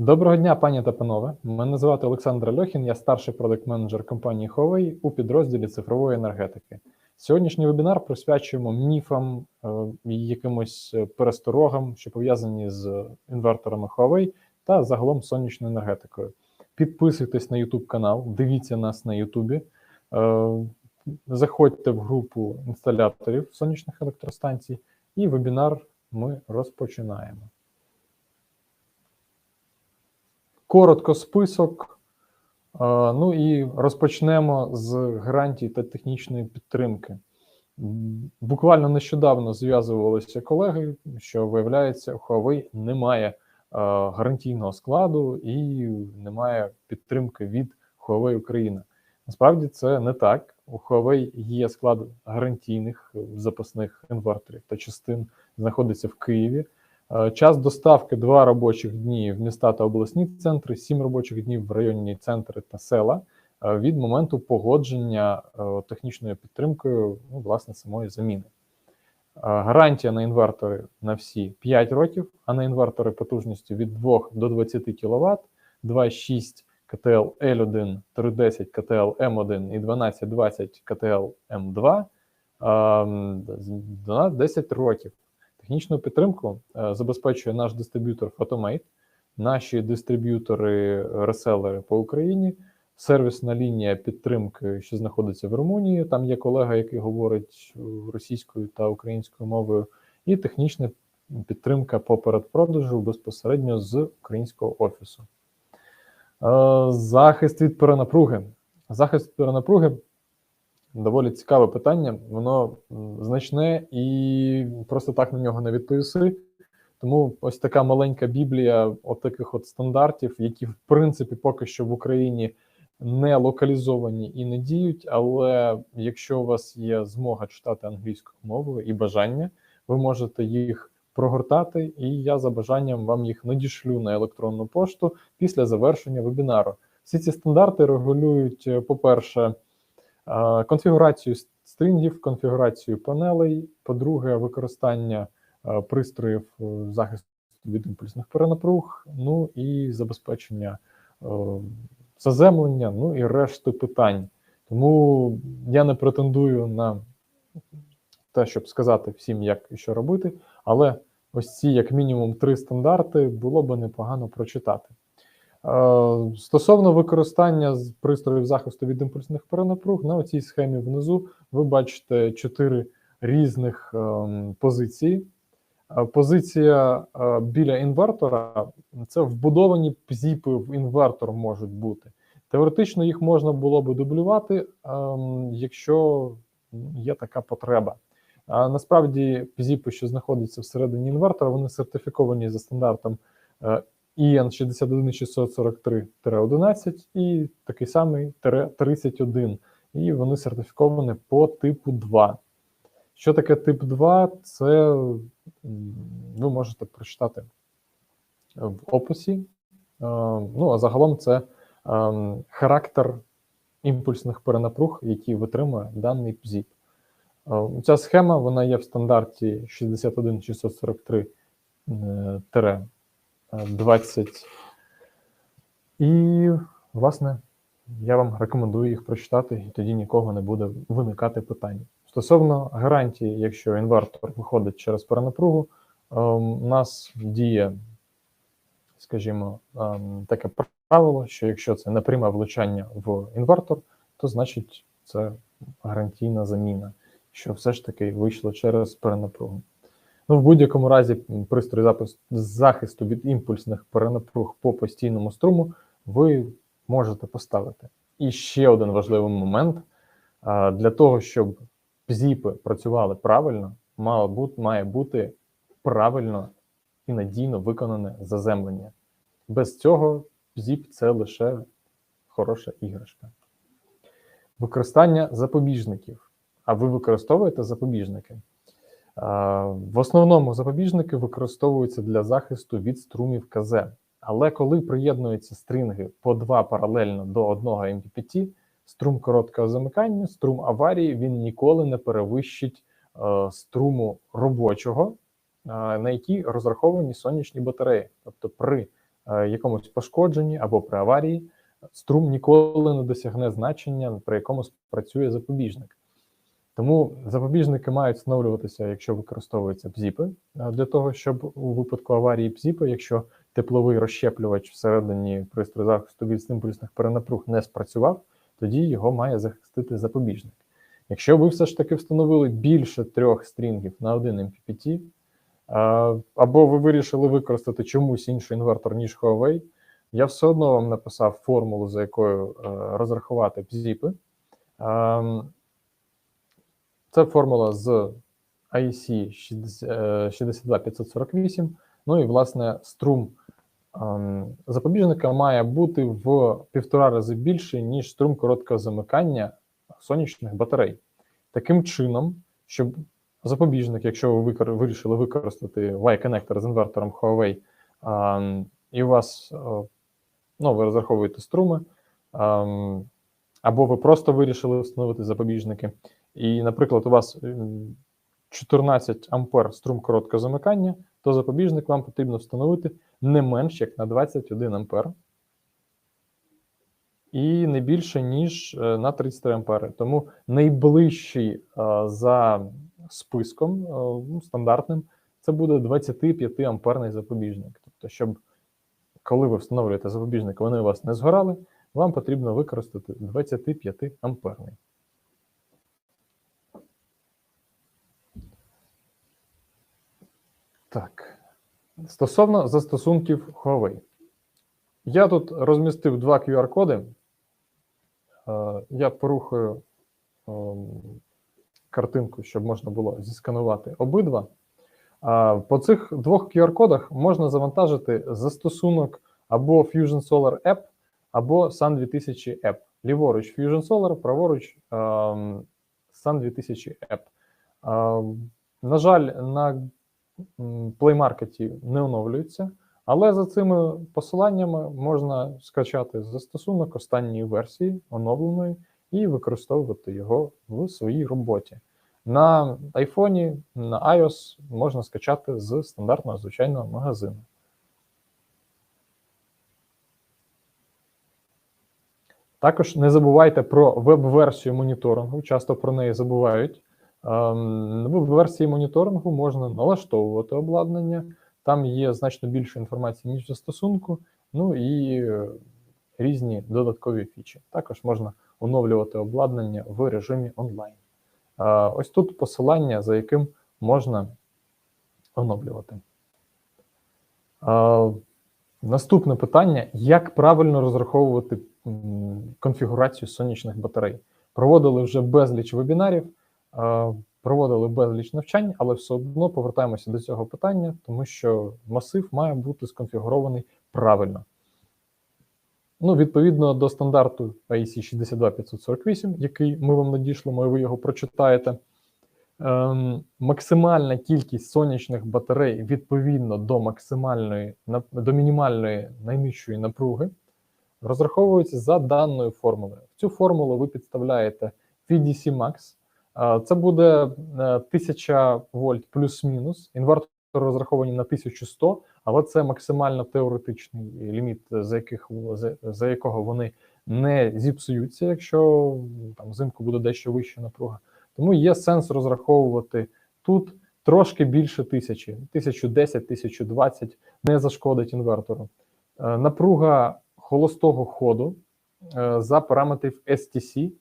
Доброго дня, пані та панове. Мене звати Олександр Льохін, я старший продакт-менеджер компанії Huawei у підрозділі цифрової енергетики. Сьогоднішній вебінар присвячуємо міфам е, і якимось е, пересторогам, що пов'язані з інверторами Huawei та загалом сонячною енергетикою. Підписуйтесь на YouTube канал, дивіться нас на YouTube, е, заходьте в групу інсталяторів сонячних електростанцій, і вебінар ми розпочинаємо. Коротко список. Ну і розпочнемо з гарантій та технічної підтримки. Буквально нещодавно зв'язувалися колеги, що виявляється, у Huawei немає е, гарантійного складу і немає підтримки від Huawei Україна. Насправді це не так. У Huawei є склад гарантійних запасних інверторів та частин, знаходиться в Києві. Е, Час доставки 2 робочих дні в міста та обласні центри, 7 робочих днів в районні центри та села е, від моменту погодження е, технічною підтримкою ну, власне самої заміни. Гарантія на інвертори на всі 5 років, а на інвертори потужністю від 2 до 20 кВт, 2,6 КТЛ L1, 310 КТЛ М1 і 1220 КТЛ М2 ем, на 10 років. Технічну підтримку е, забезпечує наш дистриб'ютор Photomate, наші дистриб'ютори, реселери по Україні, сервісна лінія підтримки, що знаходиться в Румунії. Там є колега, який говорить е, російською та українською мовою, і технічна підтримка по передпродажу безпосередньо з українського офісу. Е, Захист від перенапруги. Захист від перенапруги доволі цікаве питання. Воно значне і просто так на нього не відповіси. Тому ось така маленька біблія от таких от стандартів, які в принципі поки що в Україні не локалізовані і не діють. Але якщо у вас є змога читати англійською мовою і бажання, ви можете їх прогортати, і я за бажанням вам їх надішлю на електронну пошту після завершення вебінару. Всі ці стандарти регулюють, е, по-перше, конфігурацію стрінгів, конфігурацію панелей, по-друге, використання е, пристроїв е, захисту від імпульсних перенапруг, ну і забезпечення е, заземлення, ну і решти питань. Тому я не претендую на те, щоб сказати всім, як і що робити, але ось ці, як мінімум, три стандарти було би непогано прочитати. Е, Стосовно використання пристроїв захисту від імпульсних перенапруг, на цій схемі внизу ви бачите чотири різних ем, позиції. Е, Позиція е, біля інвертора це вбудовані зіпи в інвертор можуть бути. Теоретично їх можна було би дублювати, ем, якщо є така потреба. А насправді зіпи, що знаходяться всередині інвертора, вони сертифіковані за стандартом е, EN 61643-11 і такий самий тире 31. І вони сертифіковані по типу 2. Що таке тип 2? Це ви можете прочитати в описі. Е, Ну, а загалом це ем, характер імпульсних перенапруг, які витримує даний ПЗІП. Е, Ця схема вона є в стандарті 61643 е, тире 20. І, власне, я вам рекомендую їх прочитати, і тоді нікого не буде виникати питань. Стосовно гарантії, якщо інвертор виходить через перенапругу, ем, у нас діє, скажімо, ем, таке правило, що якщо це непряме влучання в інвертор, то значить це гарантійна заміна, що все ж таки вийшло через перенапругу. Ну, в будь-якому разі пристрій захисту від імпульсних перенапруг по постійному струму ви можете поставити. І ще один важливий момент: для того, щоб зіпи працювали правильно, мало бути, має бути правильно і надійно виконане заземлення. Без цього зіп це лише хороша іграшка. Використання запобіжників. А ви використовуєте запобіжники? В основному запобіжники використовуються для захисту від струмів КЗ. Але коли приєднуються стрінги по два паралельно до одного MPPT, струм короткого замикання, струм аварії він ніколи не перевищить е, струму робочого, е, на який розраховані сонячні батареї. Тобто при е, якомусь пошкодженні або при аварії, струм ніколи не досягне значення, при якому спрацює запобіжник. Тому запобіжники мають встановлюватися, якщо використовуються бзіпи, е, для того, щоб у випадку аварії бзіпи, якщо тепловий розщеплювач всередині пристрою захисту від імпульсних перенапруг не спрацював, тоді його має захистити запобіжник. Якщо ви все ж таки встановили більше трьох стрінгів на один MPPT, е, або ви вирішили використати чомусь інший інвертор, ніж Huawei, я все одно вам написав формулу, за якою е, розрахувати бзіпи. Це формула з IC 62548. Ну і, власне, струм ем, запобіжника має бути в півтора рази більший, ніж струм короткого замикання сонячних батарей. Таким чином, щоб запобіжник, якщо ви вирішили використати Y-коннектор з інвертором Huawei, ем, і у вас е, ну, ви розраховуєте струми, ем, або ви просто вирішили встановити запобіжники. І, наприклад, у вас 14 ампер струм короткого замикання, то запобіжник вам потрібно встановити не менш як на 21 ампер. І не більше, ніж е, на 33 ампери. Тому найближчий за списком ну, стандартним це буде 25 амперний запобіжник. Тобто, щоб коли ви встановлюєте запобіжник, вони у вас не згорали, вам потрібно використати 25 амперний. Так. Стосовно застосунків Huawei. Я тут розмістив два QR-коди. Е, я порухаю ем, картинку, щоб можна було зісканувати обидва. По цих двох QR-кодах можна завантажити застосунок або Fusion Solar App, або Sun 2000 App. Ліворуч Fusion Solar, праворуч ем, Sun 2000 App. Ем, на жаль, на Market не оновлюється, але за цими посиланнями можна скачати застосунок останньої версії оновленої і використовувати його в своїй роботі. На iPhone, на iOS можна скачати з стандартного звичайного магазину. Також не забувайте про веб-версію моніторингу, часто про неї забувають. Ем, в версії моніторингу можна налаштовувати обладнання, там є значно більше інформації, ніж в застосунку, ну і е, різні додаткові фічі. Також можна оновлювати обладнання в режимі онлайн. Ось тут посилання, за яким можна оновлювати. Наступне питання: як правильно розраховувати конфігурацію сонячних батарей? Проводили вже безліч вебінарів проводили безліч навчань, але все одно повертаємося до цього питання, тому що масив має бути сконфігурований правильно. Ну, Відповідно до стандарту IEC 62548, який ми вам надішлемо, і ви його прочитаєте. Ем, максимальна кількість сонячних батарей відповідно до максимальної до мінімальної найнижчої напруги розраховується за даною формулою. В цю формулу ви підставляєте VDC Max, це буде 1000 е, вольт плюс-мінус. Інвертор розраховані на 1100, але це максимально теоретичний ліміт, за яких за, за якого вони не зіпсуються, якщо там взимку буде дещо вища напруга. Тому є сенс розраховувати тут трошки більше тисячі, 1010, 1020 не зашкодить інвертору. Е, напруга холостого ходу е, за параметрів STC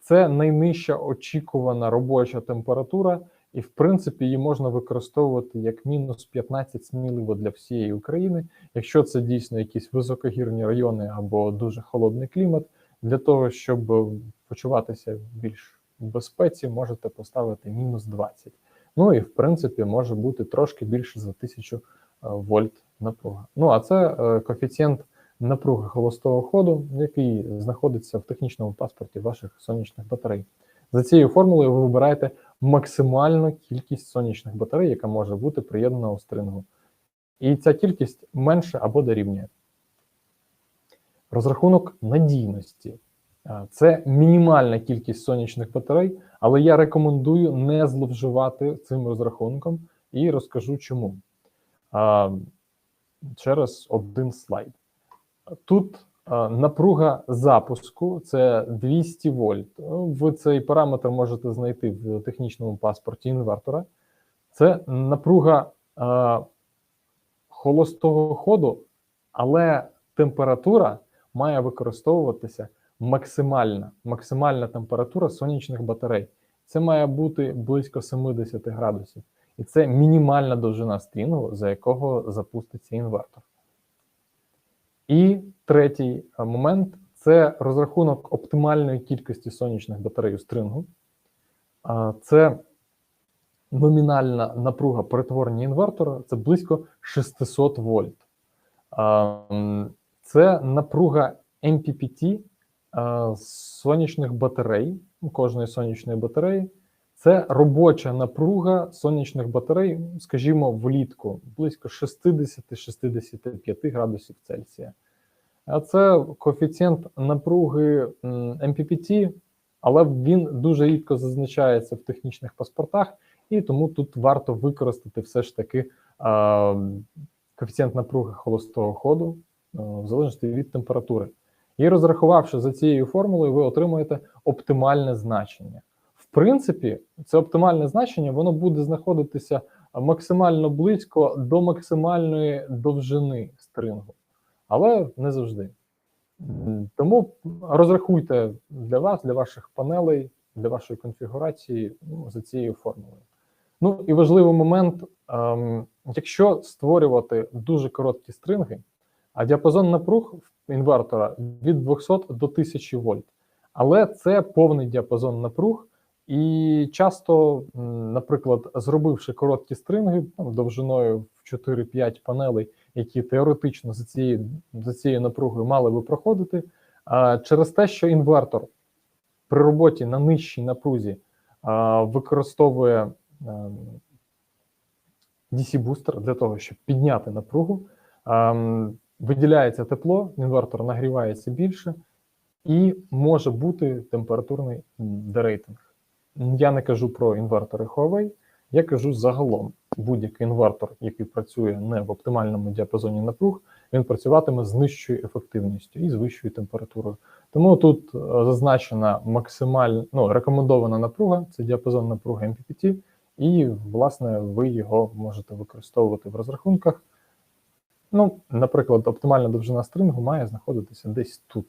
це найнижча очікувана робоча температура, і, в принципі, її можна використовувати як мінус 15 сміливо для всієї України, якщо це дійсно якісь високогірні райони або дуже холодний клімат. Для того, щоб почуватися більш в безпеці, можете поставити мінус 20. Ну і в принципі може бути трошки більше за 1000 е, вольт напруга. Ну а це е, коефіцієнт напруги холостого ходу, який знаходиться в технічному паспорті ваших сонячних батарей. За цією формулою ви вибираєте максимальну кількість сонячних батарей, яка може бути приєднана у стрингу. І ця кількість менше або дорівнює. Розрахунок надійності. Це мінімальна кількість сонячних батарей, але я рекомендую не зловживати цим розрахунком і розкажу чому. через один слайд. Тут напруга запуску це 200 вольт. Ну, Ви цей параметр можете знайти в технічному паспорті інвертора. Це напруга холостого ходу, але температура має використовуватися максимальна, максимальна температура сонячних батарей. Це має бути близько 70 градусів. І це мінімальна довжина стрінгу, за якого запуститься інвертор. І третій е, момент це розрахунок оптимальної кількості сонячних батарей у стрингу. Це номінальна напруга перетворення інвертора це близько 600 вольт. Це напруга MPPT сонячних батарей, кожної сонячної батареї. Це робоча напруга сонячних батарей, скажімо, влітку близько 60-65 градусів Цельсія. А це коефіцієнт напруги м, MPPT, але він дуже рідко зазначається в технічних паспортах, і тому тут варто використати все ж таки коефіцієнт напруги холостого ходу в залежності від температури. І розрахувавши за цією формулою, ви отримуєте оптимальне значення. Принципі, це оптимальне значення воно буде знаходитися максимально близько до максимальної довжини стрингу, але не завжди. Тому розрахуйте для вас, для ваших панелей, для вашої конфігурації ну, за цією формулою. Ну і важливий момент: ем, якщо створювати дуже короткі стринги, а діапазон напруг інвертора від 200 до 1000 вольт. Але це повний діапазон напруг, і часто, наприклад, зробивши короткі стринги там, довжиною в 4-5 панелей, які теоретично за цією, за цією напругою мали би проходити, через те, що інвертор при роботі на нижчій напрузі використовує ем, DC-бустер для того, щоб підняти напругу. Ем, Виділяється тепло, інвертор нагрівається більше, і може бути температурний дерейтинг. Я не кажу про інвертори Huawei, я кажу загалом. Будь-який інвертор, який працює не в оптимальному діапазоні напруг, він працюватиме з нижчою ефективністю і з вищою температурою. Тому тут е, зазначена максимальна ну, рекомендована напруга, це діапазон напруги MPPT, і, власне, ви його можете використовувати в розрахунках. Ну, наприклад, оптимальна довжина стрингу має знаходитися десь тут.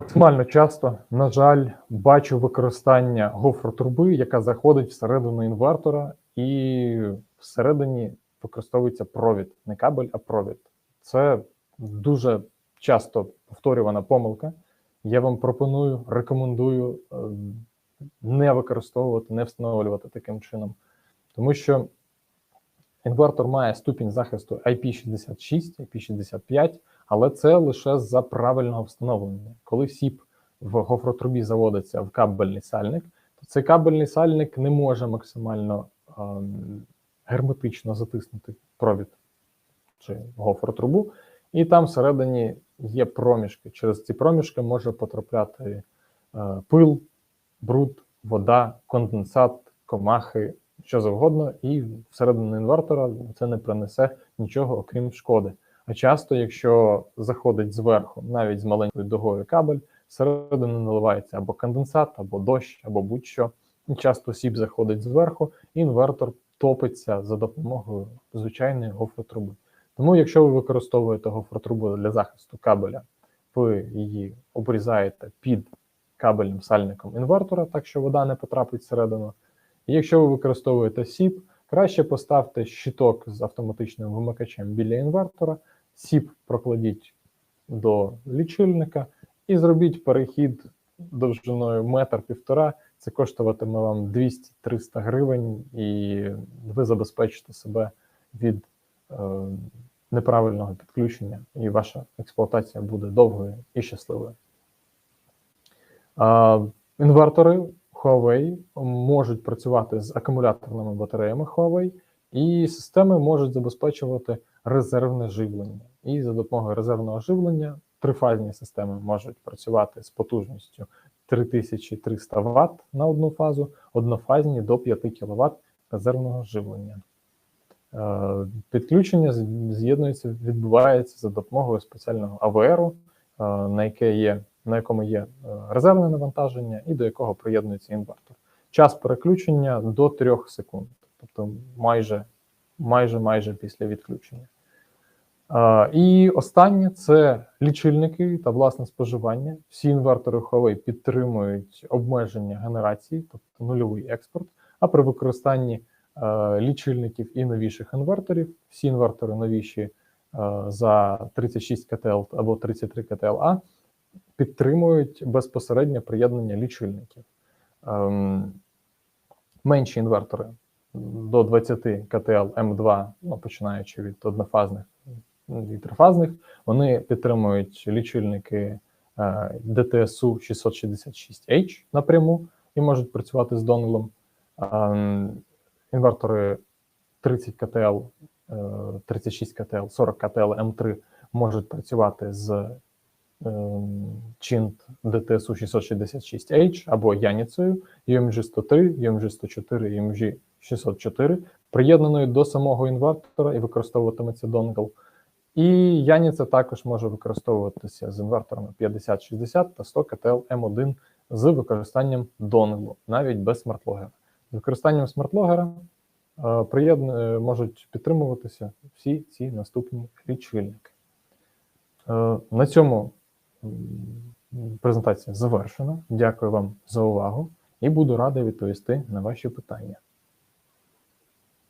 Максимально часто, на жаль, бачу використання гофротруби, яка заходить всередину інвертора, і всередині використовується провід, не кабель, а провід. Це дуже часто повторювана помилка. Я вам пропоную, рекомендую е, не використовувати, не встановлювати таким чином, тому що інвертор має ступінь захисту IP66, IP65, але це лише за правильного встановлення. Коли сіп в гофротрубі заводиться в кабельний сальник, то цей кабельний сальник не може максимально ем, герметично затиснути провід чи гофротрубу, і там всередині є проміжки. Через ці проміжки може потрапляти е, пил, бруд, вода, конденсат, комахи, що завгодно, і всередину інвертора це не принесе нічого окрім шкоди. А часто, якщо заходить зверху, навіть з маленькою дугою кабель, всередину наливається або конденсат, або дощ, або будь-що. Часто сіп заходить зверху, і інвертор топиться за допомогою звичайної гофротруби. Тому, якщо ви використовуєте гофротрубу для захисту кабеля, ви її обрізаєте під кабельним сальником інвертора, так що вода не потрапить всередину. І якщо ви використовуєте сіп, краще поставте щиток з автоматичним вимикачем біля інвертора, сіп прокладіть до лічильника і зробіть перехід довжиною метр півтора. Це коштуватиме вам 200-300 гривень, і ви забезпечите себе від е, неправильного підключення, і ваша експлуатація буде довгою і щасливою. Е, інвертори Huawei можуть працювати з акумуляторними батареями Huawei, і системи можуть забезпечувати резервне живлення. І за допомогою резервного живлення трифазні системи можуть працювати з потужністю 3300 Вт на одну фазу, однофазні до 5 кВт резервного живлення. Е, Підключення з'єднується, відбувається за допомогою спеціального АВР, на яке є на якому є е, резервне навантаження, і до якого приєднується інвертор. Час переключення до 3 секунд, тобто майже майже майже після відключення. І останнє це лічильники та власне споживання. Всі інвертори Huawei підтримують обмеження генерації, тобто нульовий експорт. А при використанні е, лічильників і новіших інверторів, всі інвертори новіші е, за 36 КТЛ або 33 КТЛА підтримують безпосереднє приєднання лічильників. Ем, менші інвертори до 20 КТЛ М2, ну, починаючи від однофазних і трифазних, вони підтримують лічильники е, DTSU 666H напряму і можуть працювати з донглом. Ем, інвертори 30 КТЛ, е, 36 КТЛ, 40 КТЛ М3 можуть працювати з Chint DTSU 666H або Яніцею UMG 103, UMG 104, UMG 604, приєднаною до самого інвертора і використовуватиметься донгл. І Яніця також може використовуватися з інверторами 5060 та 100 КТЛ М1 з використанням донглу, навіть без смартлогера. З використанням смартлогера е, е, можуть підтримуватися всі ці наступні лічильники. Е, На цьому презентація завершена. Дякую вам за увагу і буду радий відповісти на ваші питання.